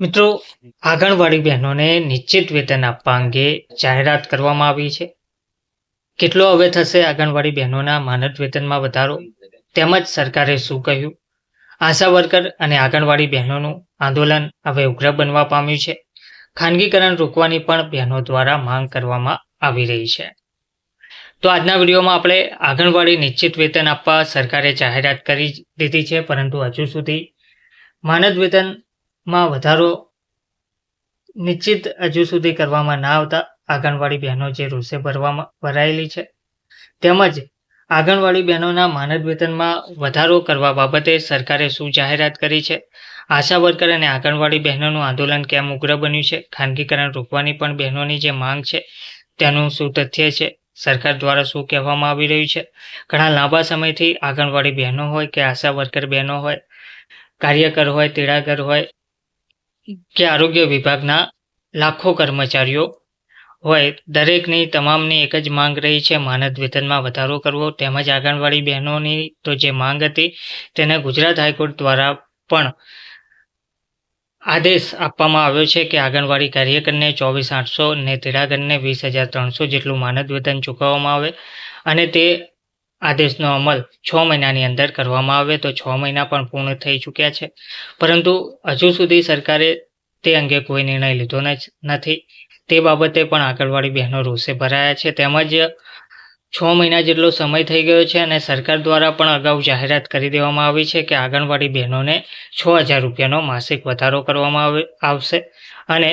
મિત્રો, આંગણવાડી બહેનોને નિશ્ચિત વેતન આપવા અંગે જાહેરાત કરવામાં આવી છે. કેટલો હવે થશે આંગણવાડી બહેનોના માનદ વેતનમાં વધારો? તેમજ સરકારે શું કહ્યું? આશા વર્કર અને આંગણવાડી બહેનોનું આંદોલન હવે ઉગ્ર બનવા પામ્યું છે. ખાનગીકરણ રોકવાની પણ બહેનો દ્વારા માંગ કરવામાં આવી રહી છે. તો આજના વિડીયોમાં આપણે આંગણવાડી નિશ્ચિત વેતન આપવા સરકારે જાહેરાત કરી દીધી છે, પરંતુ હજુ સુધી માનદ વેતનમાં વધારો નિશ્ચિત હજુ સુધી કરવામાં ના આવતા આંગણવાડી બહેનો જે રોષે ભરવામાં ભરાયેલી છે. તેમજ આંગણવાડી બહેનોના માનદ વેતનમાં વધારો કરવા બાબતે સરકારે શું જાહેરાત કરી છે? આશા વર્કર અને આંગણવાડી બહેનોનું આંદોલન કેમ ઉગ્ર બન્યું છે? ખાનગીકરણ રોકવાની પણ બહેનોની જે માંગ છે, તેનું શું તથ્ય છે? સરકાર દ્વારા શું કહેવામાં આવી રહ્યું છે? ઘણા લાંબા સમયથી આંગણવાડી બહેનો હોય કે આશા વર્કર બહેનો હોય, કાર્યકર હોય, તેડાગર હોય કે આરોગ્ય વિભાગના લાખો કર્મચારીઓ હોય, દરેકની તમામની એક જ માંગ રહી છે, માનદ વેતનમાં વધારો કરવો. તેમજ આંગણવાડી બહેનોની તો જે માંગ હતી, તેને ગુજરાત હાઈકોર્ટ દ્વારા પણ આદેશ આપવામાં આવ્યો છે કે આંગણવાડી કાર્યકરને ચોવીસ આઠસો ને તેડાગરને વીસ હજાર ત્રણસો જેટલું માનદ વેતન ચૂકવવામાં આવે. અને તે આદેશનો અમલ છ મહિનાની અંદર કરવામાં આવે તો છ મહિના પણ પૂર્ણ થઈ ચૂક્યા છે. પરંતુ હજુ સુધી સરકારે તે અંગે કોઈ નિર્ણય લીધો નથી. તે બાબતે પણ આંગણવાડી બહેનો રોષે ભરાયા છે. તેમજ છ મહિના જેટલો સમય થઈ ગયો છે અને સરકાર દ્વારા પણ અગાઉ જાહેરાત કરી દેવામાં આવી છે કે આંગણવાડી બહેનોને છ હજાર રૂપિયાનો માસિક વધારો કરવામાં આવે, આવશે. અને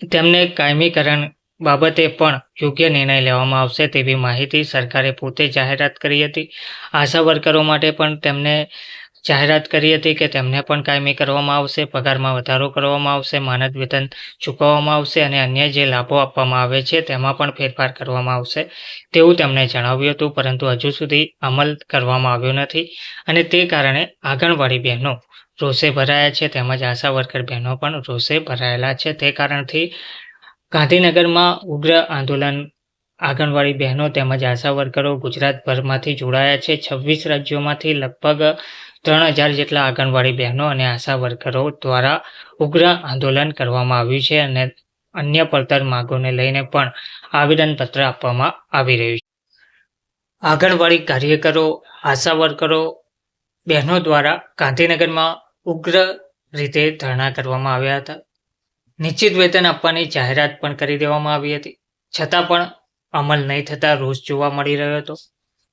તેમને કાયમીકરણ બાબતે પણ યોગ્ય નિર્ણય લેવામાં આવશે તેવી માહિતી સરકારે પોતે જાહેરાત કરી હતી. આશા વર્કરો માટે પણ તેમને જાહેરાત કરી હતી કે તેમને પણ કાયમી કરવામાં આવશે, પગારમાં વધારો કરવામાં આવશે, માનદ વેતન ચૂકવવામાં આવશે અને અન્ય જે લાભો આપવામાં આવે છે તેમાં પણ ફેરફાર કરવામાં આવશે તેવું તેમણે જણાવ્યું હતું, પરંતુ હજુ સુધી અમલ કરવામાં આવ્યો નથી અને તે કારણે આંગણવાડી બહેનો રોષે ભરાયા છે તેમજ આશા વર્કર બહેનો પણ રોષે ભરાયેલા છે. તે કારણથી ગાંધીનગરમાં ઉગ્ર આંદોલન. આંગણવાડી બહેનો તેમજ આશા વર્કરો ગુજરાતભરમાંથી જોડાયા છે. છવ્વીસ રાજ્યોમાંથી લગભગ ત્રણ હજાર જેટલા આંગણવાડી બહેનો અને આશા વર્કરો દ્વારા ઉગ્ર આંદોલન કરવામાં આવ્યું છે અને અન્ય પડતર માગોને લઈને પણ આવેદનપત્ર આપવામાં આવી રહ્યું છે. આંગણવાડી કાર્યકરો, આશા વર્કરો, બહેનો દ્વારા ગાંધીનગરમાં ઉગ્ર રીતે ધરણા કરવામાં આવ્યા હતા. નિશ્ચિત વેતન આપવાની જાહેરાત પણ કરી દેવામાં આવી હતી. છતાં પણ અમલ નહીં થતા રોષ જોવા મળી રહ્યો હતો.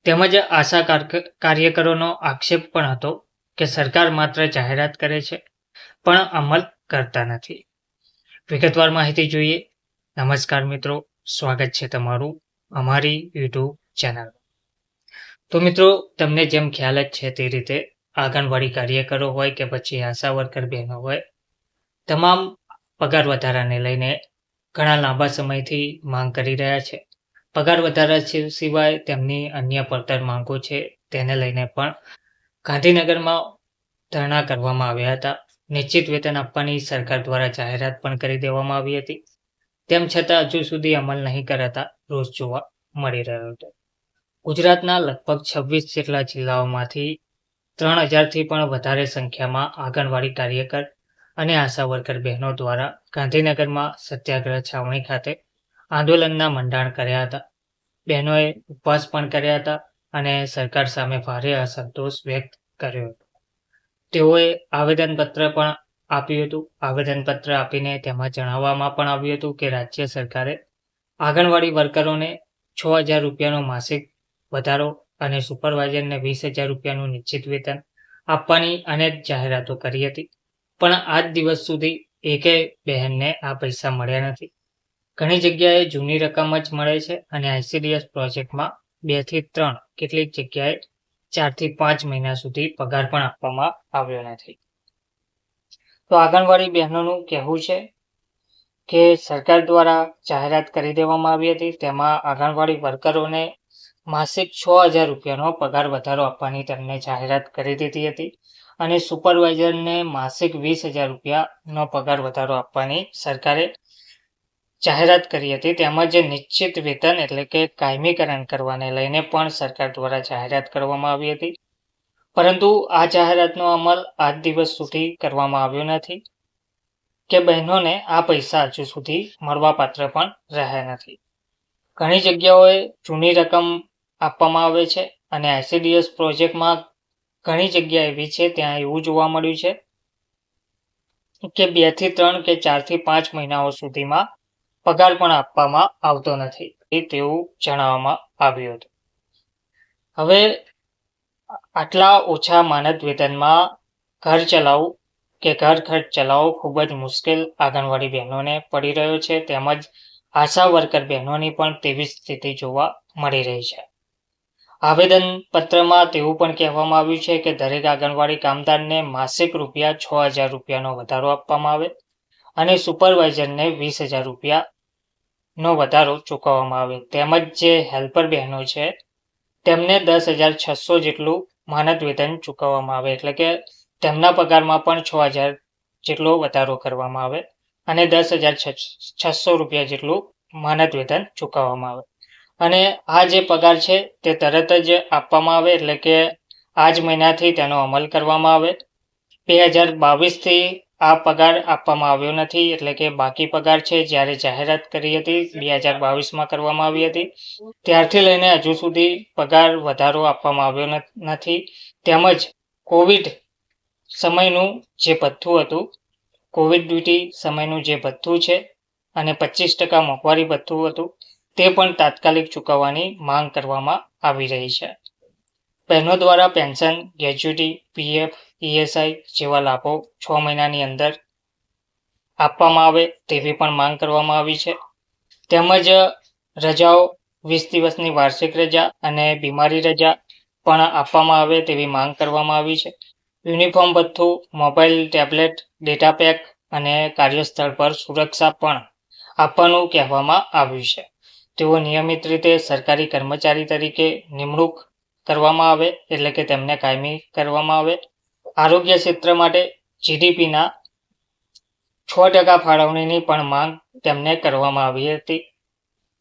તેમજ આશા કાર્યકરોનો આક્ષેપ પણ હતો કે સરકાર માત્ર જાહેરાત કરે છે, પણ અમલ કરતા નથી. વિગતવાર માહિતી જોઈએ. નમસ્કાર મિત્રો. સ્વાગત છે તમારું અમારી યુટ્યુબ ચેનલ. તો મિત્રો, તમને જેમ ખ્યાલ જ છે તે રીતે આંગણવાડી કાર્યકરો હોય કે પછી આશા વર્કર બહેનો હોય, તમામ પગાર વધારાને લઈને ઘણા લાંબા સમયથી માંગ કરી રહ્યા છે. પગાર વધારા સિવાય તેમની અન્ય પડતર માંગો છે તેને લઈને પણ ગાંધીનગરમાં ધરણા કરવામાં આવ્યા હતા. નિશ્ચિત વેતન આપવાની સરકાર દ્વારા જાહેરાત પણ કરી દેવામાં આવી હતી. તેમ છતાં હજુ સુધી અમલ નહીં કરાતા રોષ જોવા મળી રહ્યો હતો. ગુજરાતના લગભગ છવ્વીસ જેટલા જિલ્લાઓમાંથી ત્રણ હજારથી પણ વધારે સંખ્યામાં આંગણવાડી કાર્યકર અને આશા વર્કર બહેનો દ્વારા ગાંધીનગરમાં સત્યાગ્રહ છાવણી ખાતે આંદોલનના મંડાણ કર્યા હતા. બહેનોએ ઉપવાસ પણ કર્યા હતા અને સરકાર સામે ભારે અસંતોષ વ્યક્ત કર્યો હતો. તેઓએ આવેદનપત્ર પણ આપ્યું હતું. આવેદનપત્ર આપીને તેમાં જણાવવામાં પણ આવ્યું હતું કે રાજ્ય સરકારે આંગણવાડી વર્કરોને છ હજાર રૂપિયાનો માસિક વધારો અને સુપરવાઇઝરને વીસ હજાર રૂપિયાનું નિશ્ચિત વેતન આપવાની અનેક જાહેરાતો કરી હતી. પણ આજ દિવસ સુધી એકેય બહેનને આ પૈસા મળ્યા નથી. ઘણી જગ્યાએ જૂની રકમ જ મળે છે અને આઈસીડીએસ પ્રોજેક્ટમાં બેથી ત્રણ કેટલીક જગ્યાએ ચારથી પાંચ મહિના સુધી પગાર પણ આપવામાં આવ્યો નથી. તો આંગણવાડી બહેનોનું કહેવું છે કે સરકાર દ્વારા જાહેરાત કરી દેવામાં આવી હતી. તેમાં આંગણવાડી વર્કરોને માસિક છ હજાર રૂપિયાનો પગાર વધારો આપવાની તેમને જાહેરાત કરી દીધી હતી. અને સુપરવાઇઝરને માસિક વીસ હજાર રૂપિયાનો પગાર વધારો આપવાની સરકારે જાહેરાત કરી હતી. તેમજ નિશ્ચિત વેતન એટલે કે કાયમીકરણ કરવાને લઈને પણ સરકાર દ્વારા જાહેરાત કરવામાં આવી હતી. પરંતુ આ જાહેરાતનો અમલ આજ દિવસ સુધી કરવામાં આવ્યો નથી કે બહેનોને આ પૈસા હજુ સુધી મળવાપાત્ર પણ રહ્યા નથી. ઘણી જગ્યાઓએ જૂની રકમ આપવામાં આવે છે અને આઈસીડીએસ પ્રોજેક્ટમાં ઘણી જગ્યા એવી છે, ત્યાં એવું જોવા મળ્યું છે કે બેથી ત્રણ કે ચારથી પાંચ મહિનાઓ સુધીમાં પગાર પણ આપવામાં આવતો નથી એ તેવું જણાવવામાં આવ્યું હતું. હવે આટલા ઓછા માનદ વેતનમાં ઘર ચલાવવું કે ઘર ખર્ચ ચલાવવો ખૂબ જ મુશ્કેલ આંગણવાડી બહેનોને પડી રહ્યો છે, તેમજ આશા વર્કર બહેનોની પણ તેવી સ્થિતિ જોવા મળી રહી છે. આવેદન પત્રમાં તેવું પણ કહેવામાં આવ્યું છે કે દરેક આંગણવાડી કામદારને માસિક રૂપિયા છ હજાર રૂપિયાનો વધારો આપવામાં આવે અને સુપરવાઇઝરને વીસ હજાર રૂપિયાનો વધારો ચૂકવવામાં આવે. તેમજ જે હેલ્પર બહેનો છે, તેમને દસ હજાર છસો જેટલું માનદ વેતન ચૂકવવામાં આવે. એટલે કે તેમના પગારમાં પણ છ હજાર જેટલો વધારો કરવામાં આવે અને દસ હજાર છસો રૂપિયા જેટલું માનદ વેતન ચૂકવવામાં આવે. અને આ જે પગાર છે તે તરત જ આપવામાં આવે, એટલે કે આ જ મહિનાથી તેનો અમલ કરવામાં આવે. બે હજાર બાવીસથી આ પગાર આપવામાં આવ્યો નથી, એટલે કે બાકી પગાર છે જ્યારે જાહેરાત કરી હતી, બે હજાર બાવીસમાં કરવામાં આવી હતી. ત્યારથી લઈને હજુ સુધી પગાર વધારો આપવામાં આવ્યો નથી. તેમજ કોવિડ સમયનું જે ભથ્થું હતું, કોવિડ ડ્યુટી સમયનું જે ભથ્થું છે, અને પચીસ ટકા મોંઘવારી ભથ્થું હતું તે પણ તાત્કાલિક ચૂકવવાની માંગ કરવામાં આવી રહી છે. બહેનો દ્વારા પેન્શન ગ્રેચ્યુટી પીએફ ઈએસઆઈ જેવા લાભો છ મહિનાની અંદર આપવામાં આવે તેવી પણ માંગ કરવામાં આવી છે. તેમજ રજાઓ, વીસ દિવસની વાર્ષિક રજા અને બીમારી રજા પણ આપવામાં આવે તેવી માંગ કરવામાં આવી છે. યુનિફોર્મ ભથ્થું, મોબાઈલ, ટેબ્લેટ, ડેટા પેક અને કાર્યસ્થળ પર સુરક્ષા પણ આપવાનું કહેવામાં આવ્યું છે. તેઓ નિયમિત રીતે સરકારી કર્મચારી તરીકે નિમણૂક કરવામાં આવે, એટલે કે તેમને કાયમી કરવામાં આવે. આરોગ્ય ક્ષેત્ર માટે જીડીપીના છ ટકા ફાળવણીની પણ માંગ તેમને કરવામાં આવી હતી.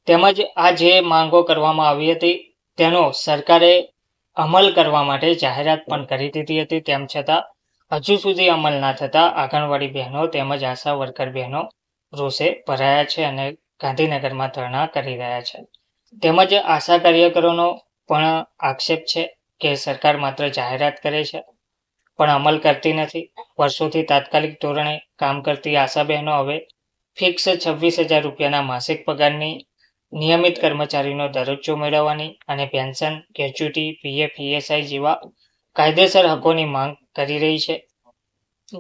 તેમજ આ જે માંગો કરવામાં આવી હતી, તેનો સરકારે અમલ કરવા માટે જાહેરાત પણ કરી દીધી હતી. તેમ છતાં, હજુ સુધી અમલ ના થતા આંગણવાડી બહેનો તેમજ આશા વર્કર બહેનો રોષે ભરાયા છે અને ગાંધીનગરમાં ધરણા કરી રહ્યા છે. તેમજ આશા કાર્યકરોનો પણ આક્ષેપ છે કે સરકાર માત્ર જાહેરાત કરે છે, પણ અમલ કરતી નથી. વર્ષોથી તાત્કાલિક ધોરણે કામ કરતી આશા બહેનો હવે ફિક્સ છવ્વીસ હજાર રૂપિયાના માસિક પગારની નિયમિત કર્મચારીનો દરજ્જો મેળવવાની અને પેન્શન ગ્રેચ્યુટી પીએફ ઈએસઆઈ જેવા કાયદેસર હકોની માંગ કરી રહી છે.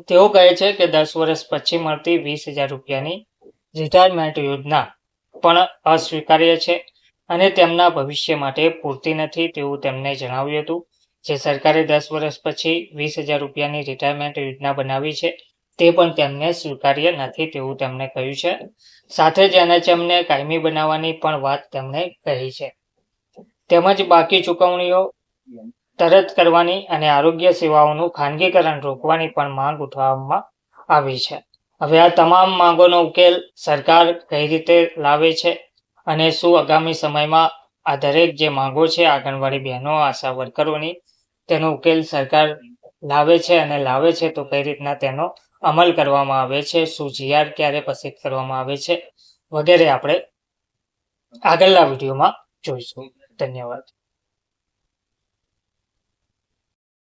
તેઓ કહે છે કે દસ વર્ષ પછી મળતી વીસ હજાર રૂપિયાની રિટાયરમેન્ટ યોજના પણ અસ્વીકાર્ય છે અને તેમના ભવિષ્ય માટે પૂરતી નથી તેવું તેમણે જણાવ્યું હતું. જે સરકારે દસ વર્ષ પછી વીસ હજાર રૂપિયાની રિટાયરમેન્ટ યોજના બનાવી છે તે પણ તેમને સ્વીકાર્ય નથી તેવું તેમણે કહ્યું છે. સાથે જ એનએચએમને કાયમી બનાવવાની પણ વાત તેમણે કહી છે. તેમજ બાકી ચૂકવણીઓ તરત કરવાની અને આરોગ્ય સેવાઓનું ખાનગીકરણ રોકવાની પણ માંગ ઉઠાવવામાં આવી છે. હવે આ તમામ માંગોનો ઉકેલ સરકાર કઈ રીતે લાવે છે અને શું આગામી સમયમાં આ દરેક જે માંગો છે આંગણવાડી બહેનો, આશા વર્કરોની, તેનો ઉકેલ સરકાર લાવે છે અને લાવે છે તો કઈ રીતના તેનો અમલ કરવામાં આવે છે, શું જીઆર ક્યારે પસંદ કરવામાં આવે છે વગેરે આપણે આગળના વિડીયોમાં જોઈશું. ધન્યવાદ.